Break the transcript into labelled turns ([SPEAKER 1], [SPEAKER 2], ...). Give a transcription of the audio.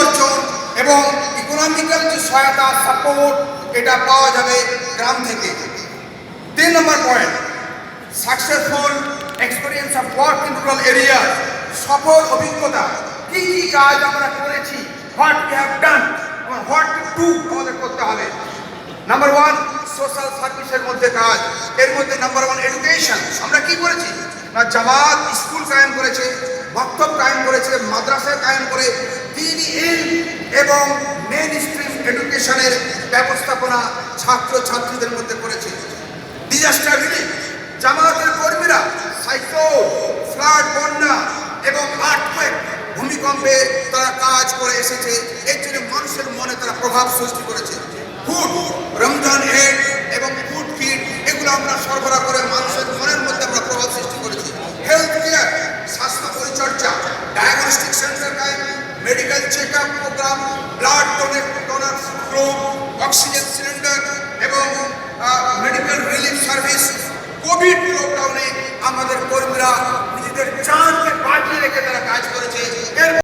[SPEAKER 1] অর্জন এবং ইকোনমিক্যাল যে সহায়তা সাপোর্ট এটা পাওয়া যাবে গ্রাম থেকে। তিন নম্বর point successful experience of work in rural area সফল অভিজ্ঞতা। কি কি কাজ আমরা করেছি what we have done what to আমাদের করতে হবে। নাম্বার ওয়ান সোশ্যাল সার্ভিসের মধ্যে কাজ। এর মধ্যে নাম্বার ওয়ান এডুকেশন আমরা কি করেছি? না, জামাত, স্কুল কায়েম করেছে মক্তব কায়েম করেছে, মাদ্রাসা কায়েম করে ইলম এবং মেন স্ট্রিম এডুকেশনের ব্যবস্থাপনা ছাত্র ছাত্রীদের মধ্যে করেছে। ডিজাস্টার রিলিফ জামায়াতের কর্মীরা সাইক্লোন ফ্লাড বন্যা এবং আর্থক্বেক ভূমিকম্পে তারা কাজ করে এসেছে। এর জন্য মানুষের মনে তারা প্রভাব সৃষ্টি করেছে। ফুড রমজান হেড এবং ফুড কিট এগুলো আমরা সরবরাহ করে মানুষের মনের মধ্যে আমরা প্রভাব সৃষ্টি করেছি হেলথ কেয়ার স্বাস্থ্য পরিচর্যা ডায়াগনস্টিক সেন্টার কায়েম medical check up programme blood donate